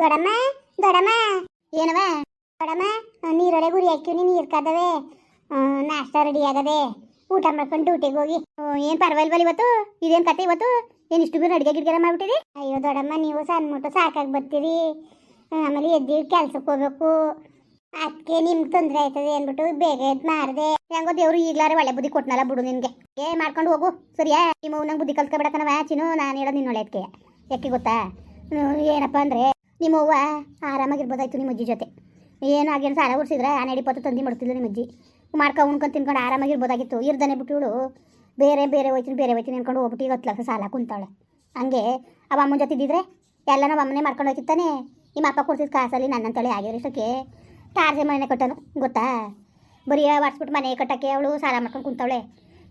ದೊಡಮ್ಮ ದೊಡಮ್ಮ. ಏನವ ದೊಡಮ್ಮ ನೀರೊಳೆ ಗುರಿ ಹಾಕಿವ್ನಿ ನೀರು ಕಾದವೆ. ನಾಷ್ಟ ರೆಡಿ ಆಗದೆ. ಊಟ ಮಾಡ್ಕೊಂಡು ಡ್ಯೂಟಿಗೆ ಹೋಗಿ. ಏನು ಪರವಾಗಿಲ್ವಲ್ಲ ಇವತ್ತು? ಇದೇನು ಕತೆ ಇವತ್ತು? ಏನು ಇಷ್ಟು ಬೇರೆ ಅಡುಗೆ ಮಾಡ್ಬಿಟ್ಟಿರಿ ಅಯ್ಯೋ ದೊಡಮ್ಮ, ನೀವು ಸಣ್ಣ ಮುಟ್ಟು ಸಾಕಾಗಿ ಬರ್ತೀರಿ. ಆಮೇಲೆ ಎದ್ದು ಕೆಲ್ಸಕ್ಕೆ ಹೋಗ್ಬೇಕು. ಅದಕ್ಕೆ ನಿಮ್ಗೆ ತೊಂದರೆ ಆಯ್ತದೆ ಅಂದ್ಬಿಟ್ಟು ಬೇಗ ಎದ್ದು ಮಾಡಿದೆ ಹೆಂಗೋ ದೇವ್ರು ಈಗ್ಲಾರೆ ಒಳ್ಳೆ ಬುದ್ಧಿ ಕೊಟ್ನಲ್ಲ ಬಿಡು ನಿನಗೆ. ಏ, ಮಾಡ್ಕೊಂಡು ಹೋಗು. ಸರಿಯಾ? ನಿಮ್ಮ ನಂಗೆ ಬುದ್ಧಿ ಕಲ್ತ್ಕೊಬೇಡಕನವ ಚಿನ್ನು, ನಾನು ಹೇಳೋದು ನಿನ್ನ ಒಳ್ಳೆದಕ್ಕೆ ಯಾಕೆ ಗೊತ್ತಾ? ಏನಪ್ಪ ಅಂದರೆ ನಿಮ್ಮ ಅವ್ವ ಆರಾಮಾಗಿರ್ಬೋದಾಯ್ತು ನಿಮ್ಮ ಅಜ್ಜಿ ಜೊತೆ. ಏನು ಆಗೇನು ಸಾಲ ಉಡ್ಸಿದ್ರೆ ಆ ನಡಿಪತ್ತು ತಂದಿ ಮಾಡ್ತಿಲ್ಲ ನಿಮ್ಮ ಅಜ್ಜಿ. ಮಾಡ್ಕೊ ಉಣ್ಕೊಂಡು ತಿನ್ಕೊಂಡು ಆರಾಮಾಗಿರ್ಬೋದಾಗಿತ್ತು. ಇರ್ದಾನೆ ಇವಳು ಬೇರೆ ಬೇರೆ ಹೋಯ್ತೀನಿ ಬೇರೆ ಹೋಯ್ತೀನಿ ಅನ್ಕೊಂಡು ಹೋಗ್ಬಿಟ್ಟು ಹತ್ತು ಲಕ್ಷ ಸಾಲ ಕುಂತಾಳೆ. ಹಂಗೆ ಅವ ಅಮ್ಮನ ಜೊತೆ ಇದ್ದಿದ್ರೆ ಎಲ್ಲ ನಾವು ಅಮ್ಮನೇ ಮಾಡ್ಕೊಂಡು ಹೋಗ್ತಿತ್ತಾನೆ ನಿಮ್ಮ ಅಪ್ಪ ಕೊಡ್ತಿದ್ದ ಕಾಸಲ್ಲಿ ನನ್ನಂತೇಳಿ ಆಗಿರೋ ಇಷ್ಟಕ್ಕೆ. ಟಾರ್ಜೆ ಮನೆ ಕಟ್ಟನು, ಗೊತ್ತಾ? ಬರೀ ಒಡ್ಸ್ಬಿಟ್ಟು ಮನೆ ಕಟ್ಟಕ್ಕೆ ಅವಳು ಸಾಲ ಮಾಡ್ಕೊಂಡು ಕುಂತವಳೆ.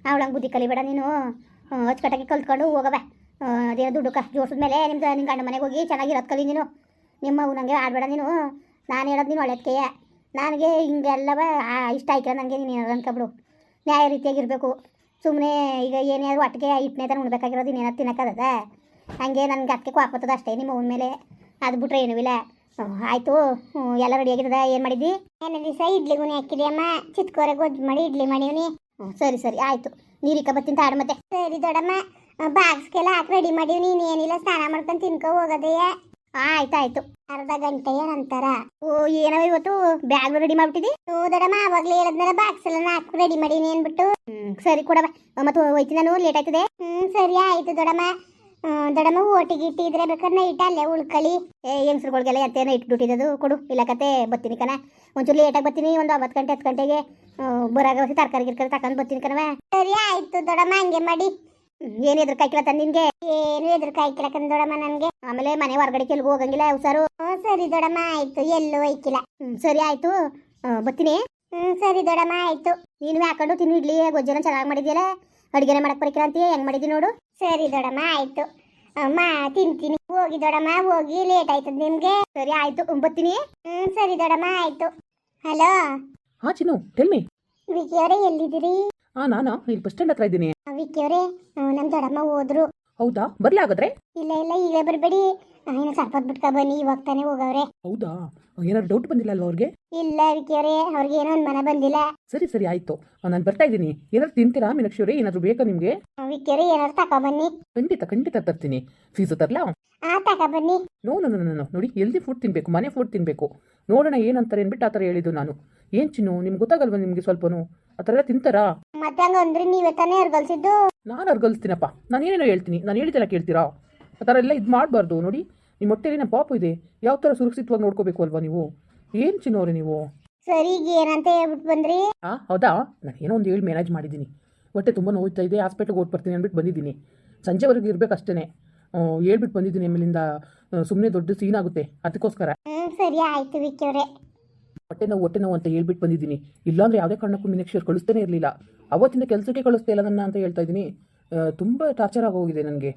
ಹಂಗೆ ಬುದ್ಧಿ ಕಲಿಬೇಡ ನೀನು. ಹಚ್ಚ ಕಟ್ಟಕ್ಕೆ ಕಲ್ತ್ಕೊಂಡು ಹೋಗವೆ ಅದೇ ದುಡ್ಡು ಕಷ್ಟ ಜೋಡಿಸಿದ ಮೇಲೆ ನಿಮ್ದು ನಿನ್ನ ಗಂಡ ಮನೆಗೆ ಹೋಗಿ ಚೆನ್ನಾಗಿರೋದು ಕಲಿ ನೀನು. ನಿಮ್ಮ ನನಗೆ ಆಡಬೇಡ ನೀನು. ನಾನು ಹೇಳೋದು ನೀನು ಒಳ್ಳೇದಕ್ಕೆಯ ನನಗೆ ಹಿಂಗೆಲ್ಲವ ಇಷ್ಟ ಆಯ್ಕೆ ನನಗೆ ನೀನು ಏನಾದ್ರು ಅನ್ಕೊಬಿಡು ನ್ಯಾಯ ರೀತಿಯಾಗಿರಬೇಕು ಸುಮ್ಮನೆ ಈಗ ಏನಾದ್ರು ಒಟ್ಟಿಗೆ ಇಟ್ಟನೇ ತಾನು ಉಣ್ಬೇಕಾಗಿರೋದು ಇನ್ನೇನಾದ್ರು ತಿನ್ನಕ್ಕದ ಹಂಗೆ ನನಗೆ ಅದಕ್ಕೆ ಕ್ವಾಪತ್ತದ ಅಷ್ಟೇ ನಿಮ್ಮ ಅವನ ಮೇಲೆ. ಅದು ಬಿಟ್ರೆ ಏನೂ ಇಲ್ಲ. ಆಯಿತು. ಎಲ್ಲ ರೆಡಿ ಆಗಿರ್ತದ ಏನು ಮಾಡಿದ್ದಿ? ಏನೇ ದಿವಸ ಇಡ್ಲಿ ಗುಣಿ ಹಾಕಿರಿ ಅಮ್ಮ. ಚಿತ್ಕೋರೆ ಗೊಜ್ಜು ಮಾಡಿ ಇಡ್ಲಿ ಹ್ಞೂ ಸರಿ ಸರಿ ಆಯಿತು. ನೀರಿಕ ಬತ್ತಿಂತ ಆಡು ಮತ್ತೆ. ಸರಿ ದೊಡ್ಡಮ್ಮ. ಬಾಕ್ಸ್ಗೆಲ್ಲ ಹಾಕಿ ರೆಡಿ ಮಾಡೀವಿ ನೀನು ಏನಿಲ್ಲ ಸ್ನಾನ ಮಾಡ್ಕೊಂಡು ತಿನ್ಕೊ ಹೋಗೋದಯ್ಯ ಆಯ್ತು ಆಯ್ತು ಅರ್ಧ ಗಂಟೆಯ ನಂತರ. ಓ ಏನವ ಇವತ್ತು ಬ್ಯಾಗ್ ರೆಡಿ ಮಾಡ್ಬಿಟ್ಟಿದಿ? ಓ ದಡಮ್ಮ ಅವಾಗ್ಲೇ ಹೇಳದ್ನಲ್ಲ ಬಾಕ್ಸ್ ಎಲ್ಲ ನಾಲ್ಕು ರೆಡಿ ಮಾಡೀನಿ ಅಂದ್ಬಿಟ್ಟು. ಹ್ಮ್, ಸರಿ ಕೊಡವ. ಮತ್ತೆ ಹೋಯ್ತೀನಿ ನಾನು ಲೇಟ್ ಆಯ್ತದೆ. ಹ್ಮ್, ಸರಿ ಆಯ್ತು ದೊಡಮ್ಮ ದೊಡಮ್ಮ ಓಟಿ ಗಿಟ್ಟಿ ಇದ್ರೆ ಬೇಕಾದ್ರೆ ನೈಟ್ ಅಲ್ಲೇ ಉಳ್ಕಳಿ. ಏ, ಹೆಂಗ್ಸ್ರುಗಳಿಗೆಲ್ಲ ಎತ್ತೆ ನೈಟ್ ಬಿಟ್ಟಿದ್ದು ಕೊಡು. ಇಲ್ಲ ಕತೆ, ಬರ್ತೀನಿ ಕಣ. ಒಂಚೂರು ಲೇಟಾಗಿ ಬರ್ತೀನಿ, ಒಂದು ಒಂಬತ್ತು ಗಂಟೆ, ಹತ್ತು ಗಂಟೆಗೆ ಬರಾಗ ತರಕಾರಿ ಗಿರ್ಕಾರಿ ತಕೊಂಡ್ ಬರ್ತೀನಿ ಕಣವ ಸರಿ ಆಯ್ತು ದೊಡಮ್ಮ ಹಂಗೆ ಮಾಡಿ. ಏನು ಎದುರು ಕಾಯ್ಕಿಲ್ಲ ನಿನ್ಗೆ? ಏನು ಎದುರು ಕಾಯ್ಕಿಲ್ಲ ಕಂದ ದೊಡಮ್ಮ ನನಗೆ? ಆಮೇಲೆ ಮನೆ ಹೊರಗಡೆ ಕೆಲ್ಗೂ ಹೋಗಂಗಿಲ್ಲ ಹುಷಾರು ಸರಿ. ದೊಡಮ್ಮ ಆಯ್ತು. ಎಲ್ಲೂ ಐಕಿಲ್ಲ ಸರಿ ಆಯ್ತು. ಬತ್ತೀನಿ ಬರ್ತೀನಿ. ಹ್ಞೂ ಸರಿ ದೊಡಮ್ಮ ಆಯ್ತು. ನೀನು ಹಾಕೊಂಡು ತಿನ್ನು ಇಡ್ಲಿ? ಗೊಜ್ಜನ ಚೆನ್ನಾಗಿ ಮಾಡಿದ್ಯಲ್ಲ? ಅಡುಗೆನೆ ಮಾಡಕ್ ಬರಕಿಲ್ಲ ಅಂತೀಯ? ಹೆಂಗ್ ಮಾಡಿದಿ ನೋಡು. ಸರಿ ದೊಡಮ್ಮ ಆಯ್ತು. ಅಮ್ಮ ತಿಂತೀನಿ. ಹೋಗಿ ದೊಡಮ್ಮ ಹೋಗಿ. ಲೇಟ್ ಆಯ್ತದ ನಿಮ್ಗೆ. ಸರಿ ಆಯ್ತು. ಬತ್ತೀನಿ ಬರ್ತೀನಿ. ಹ್ಮ್ ಸರಿ ದೊಡಮ್ಮ ಆಯ್ತು. ಹಲೋ ಹಾ ಚಿನ್ನು ಟೆಲ್ ಮಿ ಎಲ್ಲಿದ್ದೀರಿ? ಹಾಂ ನಾನು? ಇಲ್ಲಿ ಬಸ್ ಸ್ಟ್ಯಾಂಡ್ ಹತ್ರ ಇದ್ದೀನಿ. ವಿಕಿ ಅವರೇ ನಮ್ಮ ದೊಡ್ಡಮ್ಮ ಹೋದ್ರು. ಹೌದಾ? ಬರ್ಲಿ ಹಾಗಾದ್ರೆ? ಇಲ್ಲ ಇಲ್ಲ ಈಗ ಬರಬೇಡಿ. ಇನ್ನು ಸ್ವಲ್ಪ ಬಿಟ್ಕ ಬನ್ನಿ ಇವಾಗ ತಾನೇ ಹೋಗವ್ರೆ. ಹೌದಾ? ಏನಾದ್ರು ಡೌಟ್ ಬಂದಿಲ್ಲ ಅಲ್ವಾ ಅವ್ರಿಗೆ? ಇಲ್ಲ ವಿಕಿ ಅವರೇ ಅವ್ರಿಗೆ ಏನೋ ಒಂದು ಮನ ಬಂದಿಲ್ಲ. ಸರಿ ಸರಿ ಆಯ್ತು. ನಾನು ಬರ್ತಾ ಇದ್ದೀನಿ. ಏನಾದ್ರು ತಿಂತೀರಾ ಮೀನಾಕ್ಷಿ ಅವರೇ? ಏನಾದ್ರು ಬೇಕಾ ನಿಮಗೆ? ವಿಕಿ ಅವರೇ ಏನಾದ್ರು ತಕೊ ಬನ್ನಿ. ಖಂಡಿತ ಖಂಡಿತ ತರ್ತೀನಿ. ಫೀಸು ತರ್ಲಾ? ಆ ತಕ ಬನ್ನಿ. ನೋ ನೋ ನೋ ನೋ ನೋಡಿ ಹೆಲ್ದಿ ಫುಡ್ ತಿನ್ಬೇಕು ಮನೆ ಫುಡ್ ತಿನ್ಬೇಕು. ನೋಡೋಣ ಏನಂತಾರೆ ಅಂದ್ಬಿಟ್ಟು ಆ ಥರ ಹೇಳಿದ್ದು ನಾನು. ಏನ್ ಚಿನ್ನು ನಿಮ್ಗೆ ಗೊತ್ತಾಗಲ್ವಾ ನಿಮ್ಗೆ ಸ್ವಲ್ಪನು? ಆ ಥರ ಎಲ್ಲ ತಿಂತಾರಾ? ಮತ್ತೆ ಹಂಗ ಅಂದ್ರೆ ನೀವೇ ತಾನೇ ಅರ್ಗಲ್ಸಿದ್ದು ನಾನು ಅರ್ಗಲ್ಸ್ತೀನಪ್ಪ ನಾನು ಏನೇನೋ ಹೇಳ್ತೀನಿ. ನಾನು ಹೇಳಿದ್ದೆಲ್ಲ ಕೇಳ್ತೀರಾ? ಆ ಥರ ಎಲ್ಲ ಇದು ಮಾಡಬಾರ್ದು. ನೋಡಿ ನಿಮ್ಮ ಹೊಟ್ಟೆಲಿ ನಮ್ಮ ಪಾಪು ಇದೆ. ಯಾವ ಥರ ಸುರಕ್ಷಿತವಾಗಿ ನೋಡ್ಕೋಬೇಕು ಅಲ್ವಾ ನೀವು? ಏನು ಚಿನ್ನೋರಿ ನೀವು? ಸರಿ ಈಗ ಏನಂತ ಹೇಳ್ಬಿಟ್ಟು ಬಂದ್ರಿ? ಆ ಹೌದಾ? ನಾನು ಏನೋ ಒಂದು ಹೇಳಿ ಮ್ಯಾನೇಜ್ ಮಾಡಿದ್ದೀನಿ. ಹೊಟ್ಟೆ ತುಂಬ ನೋಯ್ತಾ ಇದೆ. ಹಾಸ್ಪಿಟ್ಲಿಗೆ ಓಟ್ ಬರ್ತೀನಿ ಅಂದ್ಬಿಟ್ಟು ಬಂದಿದ್ದೀನಿ. ಸಂಜೆವರೆಗೂ ಇರಬೇಕು ಅಷ್ಟೇ ಹೇಳ್ಬಿಟ್ಟು ಬಂದಿದ್ದೀನಿ ಆಮೇಲಿಂದ ಸುಮ್ಮನೆ ದೊಡ್ಡ ಸೀನ್ ಆಗುತ್ತೆ. ಅದಕ್ಕೋಸ್ಕರ. ಹ್ಮ್ ಸರಿ ಆಯ್ತು ವಿಕಿ ಅವರೇ. ಹೊಟ್ಟೆ ನೋವು ಹೊಟ್ಟೆ ನೋವು ಅಂತ ಹೇಳ್ಬಿಟ್ಟು ಬಂದಿದ್ದೀನಿ. ಇಲ್ಲಾಂದ್ರೆ ಯಾವುದೇ ಕಾರಣಕ್ಕೂ ಮೀನಾಕ್ಷಿ ಅವ್ರು ಕಳಿಸ್ತಾನೆ ಇರಲಿಲ್ಲ. ಅವತ್ತಿಂದ ಕೆಲಸಕ್ಕೆ ಕಳಿಸ್ತಾ ಇಲ್ಲ ನನ್ನ ಅಂತ ಹೇಳ್ತಾ ಇದ್ದೀನಿ. ತುಂಬ ಟಾರ್ಚರ್ ಆಗೋಗಿದೆ ನನಗೆ.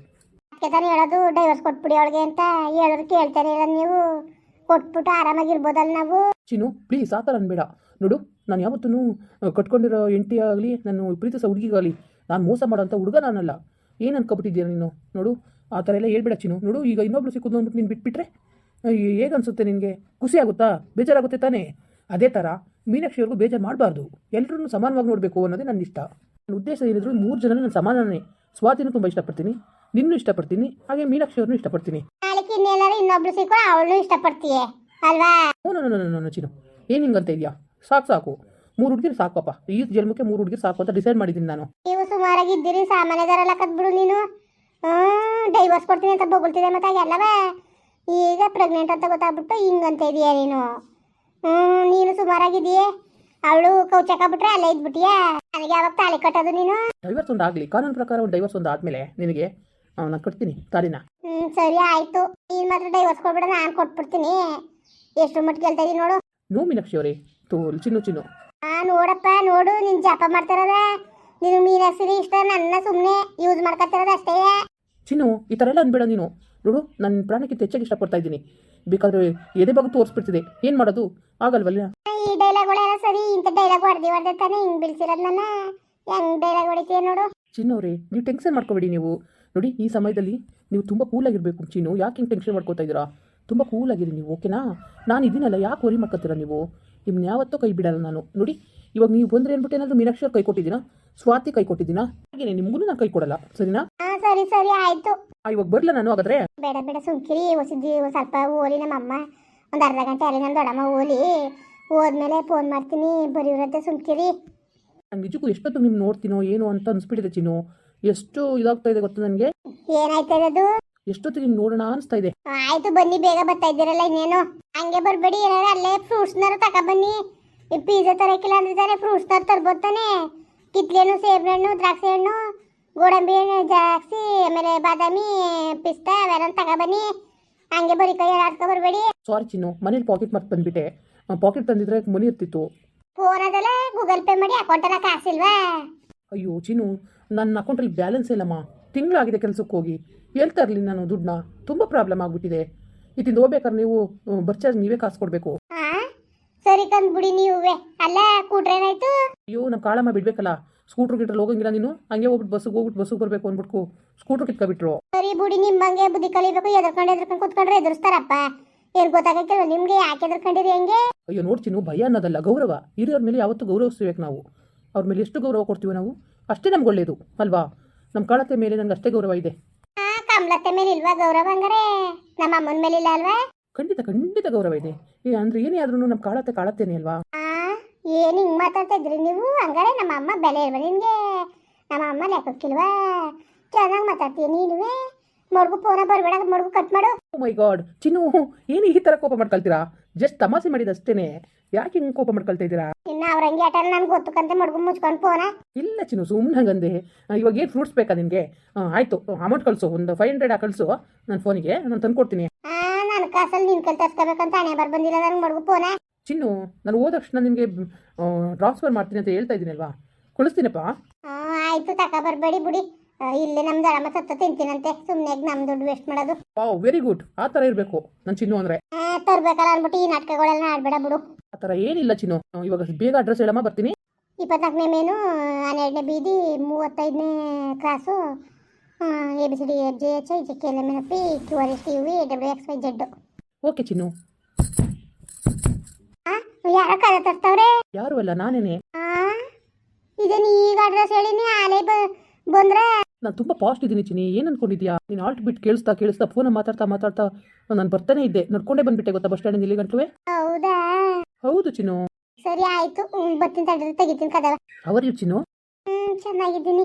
ಅದಕ್ಕೆ ತಾನೇ ಹೇಳೋದು ಡೈವರ್ಸ್ ಕೊಟ್ಬಿಡಿ ಅವಳಿಗೆ ಅಂತ ಹೇಳೋರು ಹೇಳ್ತಾರೆ ಇಲ್ಲ ನೀವು. ಕೊಟ್ಬಿಟ್ಟು ಆರಾಮಾಗಿರ್ಬೋದಲ್ಲ ನಾವು. ಚಿನ್ನು ಪ್ಲೀಸ್ ಆ ಥರ ಅನ್ಬೇಡ. ನೋಡು ನಾನು ಯಾವತ್ತೂ ಕಟ್ಕೊಂಡಿರೋ ಹೆಂಡತಿ ಆಗಲಿ ನಾನು ಪ್ರೀತಿಸೋ ಹುಡುಗಿಗಾಗಲಿ ನಾನು ಮೋಸ ಮಾಡೋಂಥ ಹುಡುಗ ನಾನಲ್ಲ. ಏನು ಅನ್ಕೊಬಿಟ್ಟಿದ್ದೀಯ ನೀನು? ನೋಡು ಆ ಥರ ಎಲ್ಲ ಹೇಳ್ಬೇಡ ಚಿನ್ನು. ನೋಡು ಈಗ ಇನ್ನೊಬ್ಳು ಸಿಕ್ಕಿದ್ದು ಅಂದ್ಬಿಟ್ಟು ನೀನು ಬಿಟ್ಬಿಟ್ರೆ ಹೇಗನ್ಸುತ್ತೆ ಅನಿಸುತ್ತೆ ನಿನಗೆ? ಖುಷಿ ಆಗುತ್ತಾ? ಬೇಜಾರಾಗುತ್ತೆ ತಾನೇ? ಅದೇ ಥರ ಮೀನಾಕ್ಷಿ ಅವ್ರಿಗೂ ಬೇಜಾರು ಮಾಡಬಾರ್ದು. ಎಲ್ಲರೂ ಸಮಾನವಾಗಿ ನೋಡಬೇಕು ಅನ್ನೋದೇ ನನ್ನ ಇಷ್ಟ. ನನ್ನ ಉದ್ದೇಶ ಏನಿದ್ರು ಮೂರು ಜನ ನನ್ನ ಸಮಾನನೇ. ಸ್ವಾತಿನೂ ತುಂಬ ಇಷ್ಟಪಡ್ತೀನಿ. ನಿನ್ನೂ ಇಷ್ಟಪಡ್ತೀನಿ. ಹಾಗೆ ಮೀನಾಕ್ಷಿ ಅವ್ರನ್ನೂ ಇಷ್ಟಪಡ್ತೀನಿ. ಇನ್ನೊಬ್ಳು ಸಿಕ್ಕೋ ಅವಳು ಇಷ್ಟಪಡ್ತೀಯೇ. ಅಲ್ವಾ? ಚಿನ್ನು. ಏನು ಹಿಂಗಂತ ಇದೆಯಾ? ಸಾಕು ಸಾಕು. ಮೂರು ಹುಡುಗಿರು ಸಾಕಪ್ಪ ಈ ಜನ್ಮಕ್ಕೆ ಮೂರು ಹುಡುಗಿರು ಸಾಕು ಅಂತ ಡಿಸೈಡ್ ಮಾಡಿದ್ದೀನಿ ನಾನು. ನೀವು ಸುಮಾರಾಗಿದ್ದೀರಿ. ಸಾಮಾನ್ಯದರೆಲ್ಲ ಕದ್ಬಿಡು ನೀನು. ಡೈವರ್ಸ್ ಕೊಡ್ತೀನಿ ಅಂತ ಬೊಗಳ್ತಿದೆ ಮತ್ತೆ ಎಲ್ಲವೇ ಈಗ ಪ್ರೆಗ್ನೆಂಟ್ ಅಂತ ಗೊತ್ತಾಗ್ಬಿಟ್ಟು ಹಿಂಗಂತ ಇದೆಯಾ ನೀನು? ಹ್ಮ್ ನೀನು ಸುಮಾರಾಗಿದೀಯೇ ಅವಳು ಕೌಚಕ್ಕಾಗ್ಬಿಟ್ರೆ ಅಲ್ಲೇ ಇದ್ಬಿಟ್ಟಿಯಾ? ನನಗೆ ಯಾವಾಗ ತಾಳಿ ಕಟ್ಟೋದು ನೀನು? ಡೈವರ್ಸ್ ಒಂದು ಆಗಲಿ. ಕಾನೂನು ಪ್ರಕಾರ ಒಂದು ಡೈವರ್ಸ್ ಒಂದು ಆದ್ಮೇಲೆ ನಿನಗೆ ನಾನು ಕಟ್ತೀನಿ ತಾಲಿನ ಹ್ಮ್ ಸರಿ ಆಯ್ತು. ನೀನ್ ಮಾತ್ರ ಡೈವರ್ಸ್ ಕೊಡ್ಬಿಡ ನಾನು ಕೊಟ್ಬಿಡ್ತೀನಿ. ಎಷ್ಟು ಮಟ್ಟಿಗೆ ಹೇಳ್ತಾ ಇದೀನಿ ನೋಡು. ನೋ ಮೀನಾಕ್ಷಿ ಅವರೇ. ತೋ ಚಿನ್ನು ಚಿನ್ನು. ಆ ನೋಡಪ್ಪ ನೋಡು. ನಿನ್ ಜಪ ಮಾಡ್ತಿರೋದ? ನೀನು ಮೀನಾಕ್ಷಿ ಇಷ್ಟ ನನ್ನ ಸುಮ್ನೆ ಯೂಸ್ ಮಾಡ್ಕೊತಿರೋದ ಅಷ್ಟೇ. ಚಿನ್ನು ಈ ಥರ ಎಲ್ಲ ಅನ್ಬೇಡ ನೀನು. ನೋಡು ನಾನು ನಿನ್ನ ಪ್ರಾಣಕ್ಕಿಂತ ಹೆಚ್ಚಾಗಿ ಇಷ್ಟಪಡ್ತಾ ಇದ್ದೀನಿ. ಬೇಕಾದ್ರೆ ಎದೆ ಬಗ್ಗೆ ತೋರಿಸ್ಬಿಡ್ತಿದೆ. ಏನು ಮಾಡೋದು? ಆಗಲ್ವಲ್ಲ? ಈ ಡೈಲಾಗ್ಗಳೆಲ್ಲ ಸರಿ ಇಂಥ ಡೈಲಾಗ್ ಹೊಡೆದಿ ಹೊಡೆದ ತಾನೇ ಹಿಂಗ್ ಬಿಡ್ಸಿರೋದು ನನ್ನ. ಹೆಂಗ್ ಡೈಲಾಗ್ ಹೊಡಿತೀಯ ನೋಡು. ಚಿನ್ನು ಅವರೇ ನೀವು ಟೆನ್ಷನ್ ಮಾಡ್ಕೋಬೇಡಿ ನೀವು. ನೋಡಿ ಈ ಸಮಯದಲ್ಲಿ ನೀವು ತುಂಬ ಕೂಲಾಗಿರಬೇಕು ಚಿನ್ನು. ಯಾಕೆ ಹಿಂಗೆ ಟೆನ್ಷನ್ ಮಾಡ್ಕೋತಾ ಇದ್ದೀರಾ? ತುಂಬ ಕೂಲಾಗಿರಿ ನೀವು ಓಕೆನಾ ನಾನು ಇದೀನಲ್ಲ ಯಾಕೆ ವರಿ ಮಾಡ್ಕೋತೀರಾ ನೀವು? ನಿಮ್ಮನ್ನ ಯಾವತ್ತೂ ಕೈ ಬಿಡಲ್ಲ ನಾನು. ನೋಡಿ ಇವಾಗ ನೀವು ಬಂದ್ರೆ ಅಂದ್ಬಿಟ್ಟು ಏನಾದರೂ ಮೀನಾಕ್ಷಿ ಅವ್ರು ಕೈ ಕೊಟ್ಟಿದ್ದೀನಾ ಸ್ವಾತಿ ಕೈ ಕೊಟ್ಟಿದ್ದೀನಾ ಹಾಗೇನೆ ನಿಮಗೂ ನಾನು ಕೈ ಕೊಡಲ್ಲ. ಸರಿನಾ? ಹಾ ಸರಿ ಸರಿ ಆಯ್ತು. ಆ, ಇವಾಗ ಬರಲ್ಲ ನಾನು ಹಾಗಾದ್ರೆ? ಬೇಡ ಬೇಡ ಸುಮ್ಕಿರಿ. ಹೊಸಿದ್ದಿ ಒಂದ್ ಸ್ವಲ್ಪ ಓಲಿ ನಮ್ಮಮ್ಮ ಒಂದು ಅರ್ಧ ಗಂಟೆ ಅಲ್ಲಿ ನಮ್ಮ ದೊಡ್ಡಮ್ಮ ಓಲಿ. ಹೋದ್ಮೇಲೆ ಫೋನ್ ಮಾಡ್ತೀನಿ. ಬರೀವ್ರದ್ದೆ ಸುಮ್ಕಿರಿ. ನಂಗೆ ನಿಜಕ್ಕೂ ಎಷ್ಟೊತ್ತು ನಿಮ್ಮ ನೋಡ್ತೀನೋ ಏನು ಅಂತ ಅನ್ಸ್ಬಿಟ್ಟಿದೆ ಚಿನ್ನು. ಎಷ್ಟು ಇದಾಗ್ತಾ ಇದೆ ಗೊತ್ತಾ ನನಗೆ? ಏನಾಯ್ತದೆ ಅದು ಎಷ್ಟೊತ್ತಿಗೆ ನಿಮ್ಗೆ ನೋಡೋಣ ಅನಿಸ್ತಾ ಇದೆ? ಆಯ್ತು ಬನ್ನಿ ಬೇಗ ಬರ್ತಾ ಇದ್ದೀರಲ್ಲ ಇನ್ನೇನು? ಹಂಗೆ ಬರ್ಬೇಡಿ ಏನಾರ ಅಲ್ಲೇ ಫ್ರೂಟ್ಸ್ನಾರು ತಕ ಬನ್ನಿ. ಈ ಪಿಜ್ಜಾ ತರಕಿಲ್ಲ ಅಂದ್ರೆ ಫ್ರೂಟ್ಸ್ ತರ ತರ್ಬೋದು ತಾನೆ? ಕಿತ್ಲೆಹಣ್ಣು ಸೇಬೆ ಹಣ್ಣು ದ್ರಾಕ್ಷಿ ಹಣ್ಣು ಗೋಡಂಬಿ ಹಣ್ಣು ಜಾಕ್ಸಿ ಆಮೇಲೆ ಬಾದಾಮಿ ಪಿಸ್ತಾ ಅವೆಲ್ಲ ತಗೊಬನ್ನಿ ಬನ್ನಿ. ಹಂಗೆ ಬರೀ ಕೈ ಆಡ್ಕೊ ಬರಬೇಡಿ. ಸಾರಿ ಚಿನ್ನು ಮನೇಲಿ ಪಾಕೆಟ್ ಮತ್ತೆ ಬಂದ್ಬಿಟ್ಟೆ. ಪಾಕೆಟ್ ತಂದಿದ್ರೆ ಮನಿ ಇರ್ತಿತ್ತು. ಫೋನ್ ಅದಲ್ಲ ಗೂಗಲ್ ಪೇ ಮಾಡಿ ಅಕೌಂಟಲ್ಲ ಕಾಸಿಲ್ವಾ? ಅಯ್ಯೋ ಚಿನ್ನು ನನ್ನ ಅಕೌಂಟಲ್ಲಿ ಬ್ಯಾಲೆನ್ಸ್ ಇಲ್ಲಮ್ಮ. ತಿಂಗಳಾಗಿದೆ ಕೆಲಸಕ್ಕೆ ಹೋಗಿ. ಹೇಳ್ತಾ ಇರಲಿ ನಾನು ದುಡ್ಡನ್ನ? ತುಂಬ ಪ್ರಾಬ್ಲಮ್ ಆಗಿಬಿಟ್ಟಿದೆ. ಇತ್ತಿಂದ ಹೋಗ್ಬೇಕಾದ್ರೆ ನೀವು ಬರ್ಚಾರ್ಜ್ ನೀವೇ ಕಾಸು ಕೊಡಬೇಕು ಸರಿ ಕಂದ್ಬಿಡಿ ನೀವೇ ಅಲ್ಲ ಕೂಟ್ರೇನಾಯ್ತು ಅಯ್ಯೋ ನಮ್ಮ ಕಾಳಮ್ಮ ಬಿಡ್ಬೇಕಲ್ಲ. ಸ್ಕೂಟ್ರ್ ಗಿಟ್ರ್ ಹೋಗಂಗಿಲ್ಲ ನೀನು? ಹಂಗೆ ಹೋಗ್ಬಿಟ್ಟು ಬಸ್ಸಿಗೆ ಹೋಗ್ಬಿಟ್ಟು ಬಸ್ಸಿಗೆ ಬರಬೇಕು ಅಂದ್ಬಿಟ್ಟು ಸ್ಕೂಟ್ರ್ ಕಿತ್ಕೊಬಿಟ್ರು. ಸರಿ ಬಿಡಿ ನಿಮ್ಮಂಗೆ ಬುದ್ಧಿ ಕಲಿಬೇಕು. ಎದ್ರಕೊಂಡು ಎದ್ರಕೊಂಡು ಕುತ್ಕೊಂಡ್ರೆ ಎದುರಿಸ್ತಾರಪ್ಪ. ಏನ್ ಗೊತ್ತಾಗಕ್ಕಿಲ್ಲ ನಿಮ್ಗೆ ಯಾಕೆ ಎದ್ರಕೊಂಡಿರಿ ಹೆಂಗೆ? ಅಯ್ಯೋ ನೋಡ್ತೀನಿ ಭಯ ಅನ್ನೋದಲ್ಲ ಗೌರವ. ಹಿರಿಯವ್ರ ಮೇಲೆ ಯಾವತ್ತು ಗೌರವಿಸ್ಬೇಕು ನಾವು. ಅವ್ರ ಮೇಲೆ ಎಷ್ಟು ಗೌರವ ಕೊಡ್ತೀವಿ ನಾವು? ಅಷ್ಟೇ ನಮ್ಗೆ ಒಳ್ಳೇದು ಅಲ್ವಾ? ನಮ್ಮ ಕಾಳತೆ ಮೇಲೆ ನಂಗೆ ಅಷ್ಟೇ ಗೌರವ ಇದೆ. ಆ ಕಮಲತ್ತೆ ಮೇಲೆ ಇಲ್ವಾ ಗೌರವ ಹಂಗಾರೆ? ನಮ್ಮ ಅಮ್ಮನ ಮೇಲೆ ಇಲ್ಲ ಅಲ್ವಾ? ಖಂಡಿತ ಖಂಡಿತ ಗೌರವ ಇದೆ. ಏ, ಅಂದ್ರೆ ಏನೇ ಆದ್ರೂ ನಮ್ಮ ಕಾಳತ್ತೆ ಕಾಳತ್ತೇನೆ ಅಲ್ವಾ? ಆ ಏನ್ ಹಿಂಗ್ ಮಾತಾಡ್ತಾ ಇದ್ರಿ ನೀವು? ಹಂಗಾರೆ ನಮ್ಮ ಅಮ್ಮ ಬೆಲೆ ಇಲ್ವಾ ನಿನ್ಗೆ? ನಮ್ಮ ಅಮ್ಮ ಲೆಕ್ಕಕ್ಕಿಲ್ವಾ? ಚೆನ್ನಾಗಿ ಮಾತಾಡ್ತೀಯ ನೀನುವೆ? ಮಡ್ಗು ಫೋನ ಬರ್ಬೇಡ ಮಡ್ಗು ಕಟ್ ಮಾಡು. ಮೈ ಗಾಡ್ ಚಿನ್ನು ಏನು ಈ ತರ ಕೋಪ ಮಾಡ್ಕೊಳ್ತೀರಾ? ಜಸ್ಟ್ ತಮಾಷೆ ಮಾಡಿದ ಅಷ್ಟೇನೆ ಯಾಕೆ ಹಿಂಗ್ ಕೋಪ ಮಾಡ್ಕೊಳ್ತಾ ಇದ್ದೀರಾ? ಇನ್ನ ಅವ್ರಂಗೆ ಆಟ ನನ್ಗೆ ಗೊತ್ತಕ್ಕಂತೆ ಮಡ್ಗು ಮುಚ್ಕೊಂಡು ಫೋನ ಇಲ್ಲ ಚಿನ್ನು ಸುಮ್ಮನೆ ಹಂಗಂದೆ. ಆ, ಇವಾಗ ಏನ್ ಫ್ರೂಟ್ಸ್ ಬೇಕಾ ನಿನಗೆ? ಆಯ್ತು ಅಮೌಂಟ್ ಕಳ್ಸು ಒಂದು ಫೈವ್ ಹಂಡ್ರೆಡ್ ಕಳ್ಸು ನನ್ನ ಫೋನಿಗೆ ನಾನು ನನ್ನ ಕಾಸಲ್ಲಿ ನಿನ್ ಕಲ್ ಅಂತ ಹಣೆ ಬರ್ ಬಂದಿಲ್ಲ ನನ್ಗೆ ಮಡ್ಗು ಫೋನ ಚಿನ್ನು ನಾನು ಹೋದ ತಕ್ಷಣ ನಿಮಗೆ ಟ್ರಾನ್ಸ್ಫರ್ ಮಾಡ್ತೀನಿ ಅಂತ ಹೇಳ್ತಾ ಇದ್ದೀನಲ್ವಾ ಕಳಿಸ್ತೀನಪ್ಪ. ಆಯ್ತು ತಕ ಬರ್ಬೇಡಿ ಬಿಡಿ. ಇಲ್ಲಿ ಇಲ್ಲೇ ನಮ್ ದಡಮ್ಮ ಸತ್ತ ತಿಂತೀನಂತೆ. ಸುಮ್ಮನೆ ನಮ್ ದುಡ್ಡು ವೇಸ್ಟ್ ಮಾಡೋದು? ವಾವ್ ವೆರಿ ಗುಡ್ ಆ ಥರ ಇರಬೇಕು ನನ್ನ ಚಿನ್ನು ಅಂದ್ರೆ. ಆ, ತರ್ಬೇಕಲ್ಲ ಅನ್ಬಿಟ್ಟು ಈ ನಾಟಕಗಳೆಲ್ಲ ಆಡ್ಬೇಡ ಬಿಡು. ಆ ಥರ ಏನಿಲ್ಲ ಚಿನ್ನು. ಇವಾಗ ಬೇಗ ಅಡ್ರೆಸ್ ಹೇಳಮ್ಮ ಬರ್ತೀನಿ. ಇಪ್ಪತ್ನಾಲ್ಕನೇ ಮೇನು ಹನ್ನೆರಡನೇ ಬೀದಿ ಮೂವತ್ತೈದನೇ cross A B C D F J H I J K L M N P Q R S T U V W X Y Z okay Chinnu. ಯಾರ ಕದ ತರ್ತಾವ್ರೆ? ಯಾರು ಅಲ್ಲ ನಾನೇನೆ. ಆ ಇದೇನು ಈಗ ಅಡ್ರೆಸ್ ಹೇಳಿನಿ ಆಲೇ ಬ ಬಂದ್ರೆ. ನಾನು ತುಂಬ ಪಾಸ್ಟ್ ಇದ್ದೀನಿ ಚಿನಿ ಏನು ಅನ್ಕೊಂಡಿದ್ಯಾ? ನೀನು ಆಲ್ಟ್ ಬಿಟ್ಟು ಕೇಳಿಸ್ತಾ ಕೇಳಿಸ್ತಾ ಫೋನ್ ಮಾತಾಡ್ತಾ ಮಾತಾಡ್ತಾ ನಾನು ಬರ್ತಾನೆ ಇದ್ದೆ. ನಡ್ಕೊಂಡೇ ಬಂದ್ಬಿಟ್ಟೆ ಗೊತ್ತಾ ಬಸ್ ಸ್ಟ್ಯಾಂಡ್ ಇಲ್ಲಿ ಗಂಟ್ಲುವೆ? ಹೌದಾ? ಹೌದು ಚಿನ್ನು. ಸರಿ ಆಯ್ತು. ಹ್ಮ್, ಬರ್ತೀನಿ ತಡ್ರಿ ತೆಗಿತೀನಿ ಕದವ. ಅವರ್ ಯು ಚಿನ್ನು? ಹ್ಮ್ ಚೆನ್ನಾಗಿದ್ದೀನಿ.